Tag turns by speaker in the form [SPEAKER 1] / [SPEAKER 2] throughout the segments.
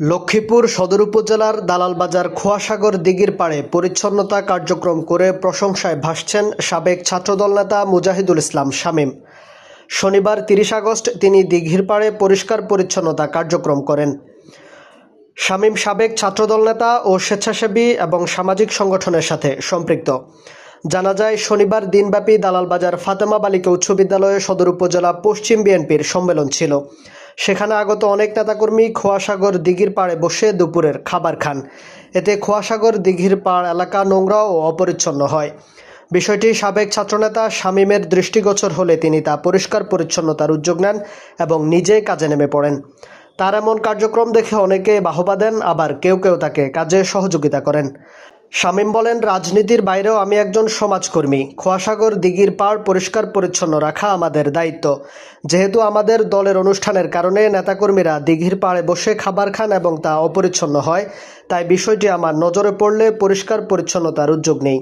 [SPEAKER 1] লক্ষ্মীপুর সদর উপজেলার দালালবাজার খোয়াসাগর দিঘির পাড়ে পরিচ্ছন্নতা কার্যক্রম করে প্রশংসায় ভাসছেন সাবেক ছাত্রদল নেতা মুজাহিদুল ইসলাম শামীম। শনিবার তিরিশ আগস্ট তিনি দিঘির পাড়ে পরিষ্কার পরিচ্ছন্নতা কার্যক্রম করেন। শামীম সাবেক ছাত্রদল নেতা ও স্বেচ্ছাসেবী এবং সামাজিক সংগঠনের সাথে সম্পৃক্ত। জানা যায়, শনিবার দিনব্যাপী দালালবাজার ফাতেমা বালিকা উচ্চ বিদ্যালয়ে সদর উপজেলা পশ্চিম বিএনপির সম্মেলন ছিল। সেখানে আগত অনেক নেতাকর্মী খোয়াসাগর দিঘির পাড়ে বসে দুপুরের খাবার খান। এতে খোয়াসাগর দিঘির পাড় এলাকা নোংরা ও অপরিচ্ছন্ন হয়। বিষয়টি সাবেক ছাত্রনেতা শামীমের দৃষ্টিগোচর হলে তিনি তা পরিষ্কার পরিচ্ছন্নতার উদ্যোগ নেন এবং নিজেই কাজে নেমে পড়েন। তার এমন কার্যক্রম দেখে অনেকে বাহবা দেন, আবার কেউ কেউ তাকে কাজে সহযোগিতা করেন। শামীম বলেন, রাজনীতির বাইরেও আমি একজন সমাজকর্মী। খোয়াসাগর দিঘির পাড় পরিষ্কার পরিচ্ছন্ন রাখা আমাদের দায়িত্ব। যেহেতু আমাদের দলের অনুষ্ঠানের কারণে নেতাকর্মীরা দিঘির পাড়ে বসে খাবার খান এবং তা অপরিচ্ছন্ন হয়, তাই বিষয়টি আমার নজরে পড়লে পরিষ্কার পরিচ্ছন্নতার উদ্যোগ নেই।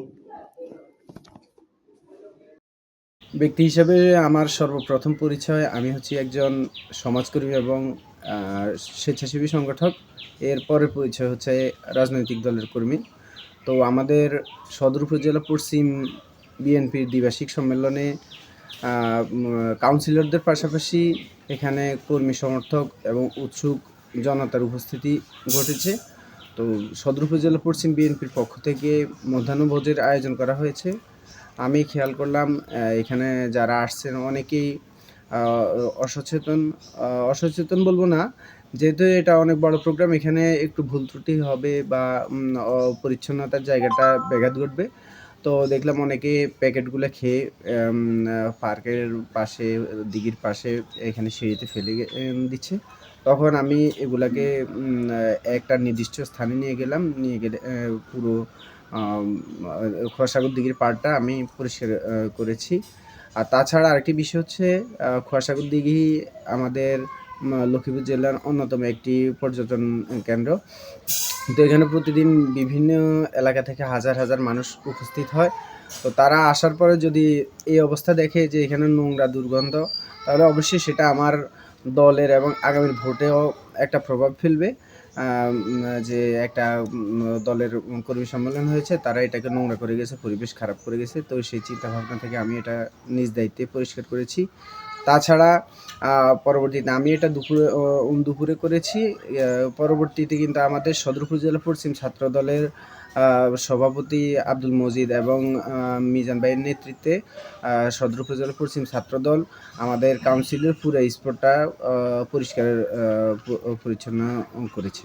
[SPEAKER 2] ব্যক্তি হিসেবে আমার সর্বপ্রথম পরিচয়, আমি হচ্ছি একজন সমাজকর্মী এবং স্বেচ্ছাসেবী সংগঠক। এর পরের পরিচয় হচ্ছে রাজনৈতিক দলের কর্মী। তো আমাদের সদর উপজেলা পশ্চিম বিএনপির দ্বিবার্ষিক সম্মেলনে কাউন্সিলরদের পাশাপাশি এখানে কর্মী সমর্থক এবং উৎসুক জনতার উপস্থিতি ঘটেছে। তো সদর উপজেলা পশ্চিম বিএনপির পক্ষ থেকে মধ্যাহ্নভোজের আয়োজন করা হয়েছে। আমি খেয়াল করলাম এখানে যারা আসছেন অনেকেই অসচেতন অসচেতন বলব না যেহেতু এটা অনেক বড় প্রোগ্রাম এখানে একটু ভুল ত্রুটি হবে বা উম, অপরিচ্ছন্নতার জায়গাটা ব্যাঘাত ঘটবে। তো দেখলাম অনেকে প্যাকেটগুলো খেয়ে পার্কের পাশে দিঘির পাশে এখানে সিঁড়িতে ফেলে দিচ্ছে। তখন আমি এগুলাকে একটা নির্দিষ্ট স্থানে নিয়ে গেলাম। নিয়ে গেলে পুরো খোয়াসাগর দিঘির পাড়টা আমি পরিষ্কার করেছি। আর তাছাড়া আরেকটি বিষয় হচ্ছে খোয়াসাগর দিঘি আমাদের লক্ষ্মীপুর জেলার অন্যতম একটি পর্যটন কেন্দ্র। তো এখানে প্রতিদিন বিভিন্ন এলাকা থেকে হাজার হাজার মানুষ উপস্থিত হয়। তো তারা আসার পরে যদি এই অবস্থা দেখে যে এখানে নোংরা দুর্গন্ধ, তাহলে অবশ্যই সেটা আমার দলের এবং আগামীর ভোটেও একটা প্রভাব ফেলবে। যে একটা দলের কর্মী সম্মেলন হয়েছে, তারা এটাকে নোংরা করে গেছে, পরিবেশ খারাপ করে গেছে। তো সেই চিন্তাভাবনা থেকে আমি এটা নিজ দায়িত্বে পরিষ্কার করেছি। তাছাড়া পরবর্তীতে আমি এটা দুপুরে দুপুরে করেছি। পরবর্তীতে কিন্তু আমাদের সদর উপজেলা পশ্চিম ছাত্র দলের সভাপতি আব্দুল মজিদ এবং মিজান ভাইয়ের নেতৃত্বে আহ, সদর উপজেলা পশ্চিম ছাত্রদল আমাদের কাউন্সিলের পুরো স্পটটা পরিষ্কার পরিচ্ছন্ন করেছে।